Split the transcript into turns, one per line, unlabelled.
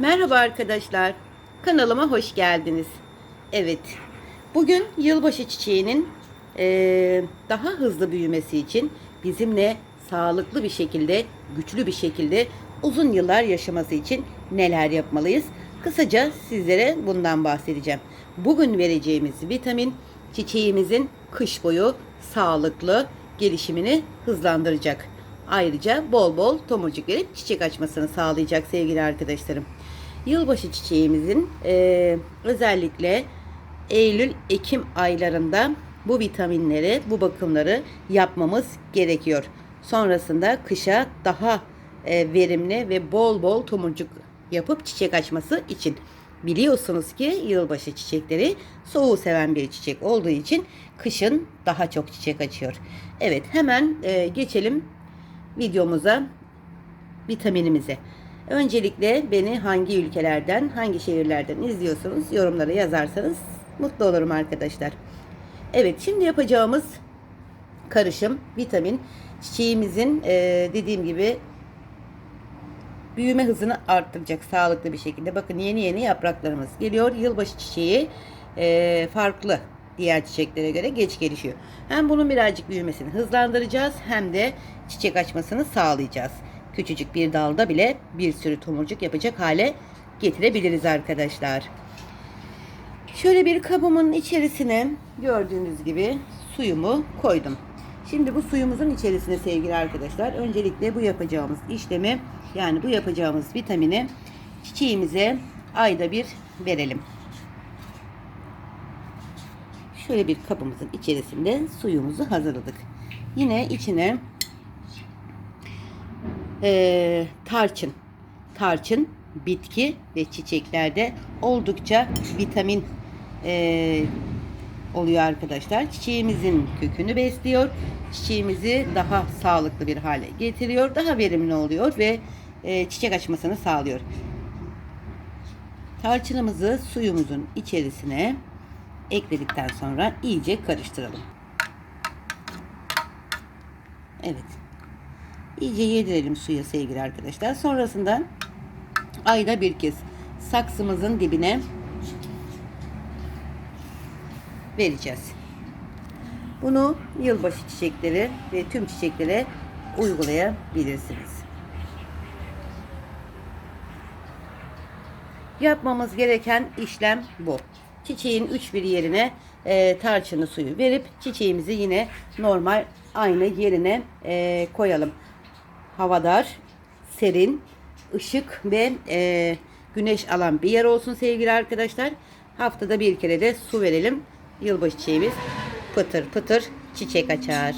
Merhaba arkadaşlar. Kanalıma hoş geldiniz. Evet. Bugün yılbaşı çiçeğinin eee, daha hızlı büyümesi için bizimle sağlıklı bir şekilde, güçlü bir şekilde uzun yıllar yaşaması için neler yapmalıyız? Kısaca sizlere bundan bahsedeceğim. Bugün vereceğimiz vitamin çiçeğimizin kış boyu sağlıklı gelişimini hızlandıracak. Ayrıca bol bol tomurcuk verip çiçek açmasını sağlayacak sevgili arkadaşlarım. Yılbaşı çiçeğimizin eee, özellikle Eylül-Ekim aylarında bu vitaminleri, bu bakımları yapmamız gerekiyor. Sonrasında kışa daha e, verimli ve bol bol tomurcuk yapıp çiçek açması için. Biliyorsunuz ki yılbaşı çiçekleri soğuğu seven bir çiçek olduğu için kışın daha çok çiçek açıyor. Evet hemen e, geçelim videomuza vitaminimize. Öncelikle beni hangi ülkelerden, hangi şehirlerden izliyorsunuz yorumlara yazarsanız mutlu olurum arkadaşlar. Evet şimdi yapacağımız karışım vitamin çiçeğimizin eee, dediğim gibi büyüme hızını arttıracak sağlıklı bir şekilde. Bakın yeni yeni yapraklarımız geliyor. Yılbaşı çiçeği eee, farklı diğer çiçeklere göre geç gelişiyor. Hem bunun birazcık büyümesini hızlandıracağız hem de çiçek açmasını sağlayacağız. Küçücük bir dalda bile bir sürü tomurcuk yapacak hale getirebiliriz arkadaşlar. Şöyle bir kabımın içerisine gördüğünüz gibi suyumu koydum. Şimdi bu suyumuzun içerisine sevgili arkadaşlar öncelikle bu yapacağımız işlemi yani bu yapacağımız vitamini çiçeğimize ayda bir verelim. Şöyle bir kabımızın içerisinde suyumuzu hazırladık. Yine içine eee, tarçın. Tarçın bitki ve çiçeklerde oldukça vitamin eee, oluyor arkadaşlar. Çiçeğimizin kökünü besliyor. Çiçeğimizi daha sağlıklı bir hale getiriyor. Daha verimli oluyor ve eee, çiçek açmasını sağlıyor. Tarçınımızı suyumuzun içerisine ekledikten sonra iyice karıştıralım. Evet. İyice yedirelim suya sevgili arkadaşlar. Sonrasında ayda bir kez saksımızın dibine vereceğiz. Bunu yılbaşı çiçekleri ve tüm çiçeklere uygulayabilirsiniz. Yapmamız gereken işlem bu. Çiçeğin üç bir yerine e, tarçını suyu verip çiçeğimizi yine normal aynı yerine e, koyalım. Havadar, serin, ışık ve e, güneş alan bir yer olsun sevgili arkadaşlar. Haftada bir kere de su verelim. Yılbaşı çiçeğimiz pıtır pıtır çiçek açar.